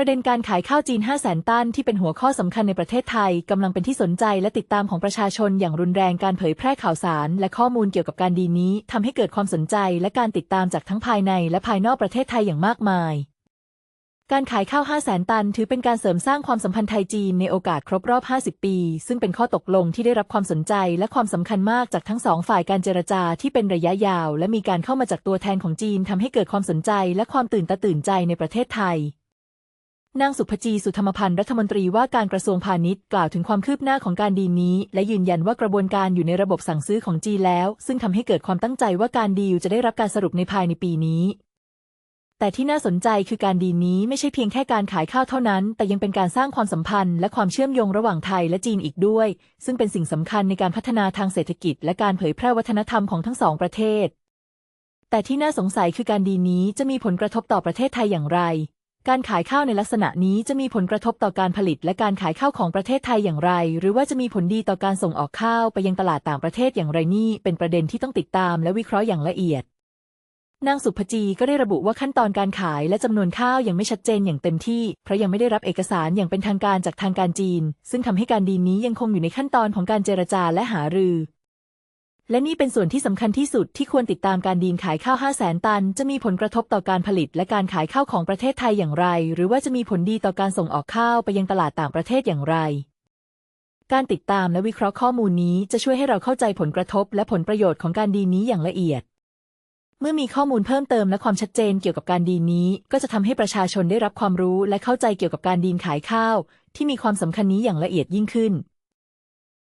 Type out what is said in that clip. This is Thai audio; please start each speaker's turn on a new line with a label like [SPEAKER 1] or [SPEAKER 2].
[SPEAKER 1] ประเด็นการขายข้าวจีน 5 0 0แสนตันที่เป็นหัวข้อสำคัญในประเทศไทยกำลังเป็นที่สนใจและติดตามของประชาชนอย่างรุนแรงการเผยแพร่ข่าวสาร และข้อมูลเกี่ยวกับการดีนี้ทำให้เกิดความสนใจและการติดตามจากทั้งภายในและภายนอกประเทศไทยอย่างมากมาย การขายข้าว 5 0 0แสนตัน ถือเป็นการเสริมสร้างความสัมพันธ์ไทยจีนในโอกาสครบรอบ 50 ปี ซึ่งเป็นข้อตกลงที่ได้รับความสนใจและความสำคัญมากจากทั้งสองฝ่ายการเจรจาที่เป็นระยะยาว และมีการเข้ามาจากตัวแทนของจีนทำให้เกิดความสนใจและความตื่นตาตื่นใจในประเทศไทย นางสุภจีสุธรรมพันธ์รัฐมนตรีว่าการกระทรวงพาณิชย์กล่าวถึงความคืบหน้าของการดีลนี้ และยืนยันว่ากระบวนการอยู่ในระบบสั่งซื้อของจีนแล้ว ซึ่งทำให้เกิดความตั้งใจว่าการดีลจะได้รับการสรุปในภายในปีนี้ แต่ที่น่าสนใจคือการดีลนี้ไม่ใช่เพียงแค่การขายข้าวเท่านั้น แต่ยังเป็นการสร้างความสัมพันธ์ และความเชื่อมโยงระหว่างไทยและจีนอีกด้วย ซึ่งเป็นสิ่งสำคัญในการพัฒนาทางเศรษฐกิจ และการเผยแพร่วัฒนธรรมของทั้งสองประเทศ แต่ที่น่าสงสัยคือการดีลนี้จะมีผลกระทบต่อประเทศไทยอย่างไร การขายข้าวในลักษณะนี้จะมีผลกระทบต่อการผลิตและการขายข้าวของประเทศไทยอย่างไร หรือว่าจะมีผลดีต่อการส่งออกข้าวไปยังตลาดต่างประเทศอย่างไรนี่เป็นประเด็นที่ต้องติดตามและวิเคราะห์อย่างละเอียดนางสุภจีก็ได้ระบุว่าขั้นตอนการขายและจำนวนข้าวยังไม่ชัดเจนอย่างเต็มที่ เพราะยังไม่ได้รับเอกสารอย่างเป็นทางการจากทางการจีน ซึ่งทำให้การดีนี้ยังคงอยู่ในขั้นตอนของการเจรจาและหารือ และนี่เป็นส่วนที่สำคัญที่สุดที่ควรติดตามการดีลขายข้าว 5 0 0แสนตัน จะมีผลกระทบต่อการผลิตและการขายข้าวของประเทศไทยอย่างไร หรือว่าจะมีผลดีต่อการส่งออกข้าวไปยังตลาดต่างประเทศอย่างไร การติดตามและวิเคราะห์ข้อมูลนี้จะช่วยให้เราเข้าใจผลกระทบ และผลประโยชน์ของการดีนี้อย่างละเอียด เมื่อมีข้อมูลเพิ่มเติมและความชัดเจนเกี่ยวกับการดีนี้ ก็จะทำให้ประชาชนได้รับความรู้และเข้าใจเกี่ยวกับการดีลขายข้าว ที่มีความสำคัญนี้อย่างละเอียดยิ่งขึ้น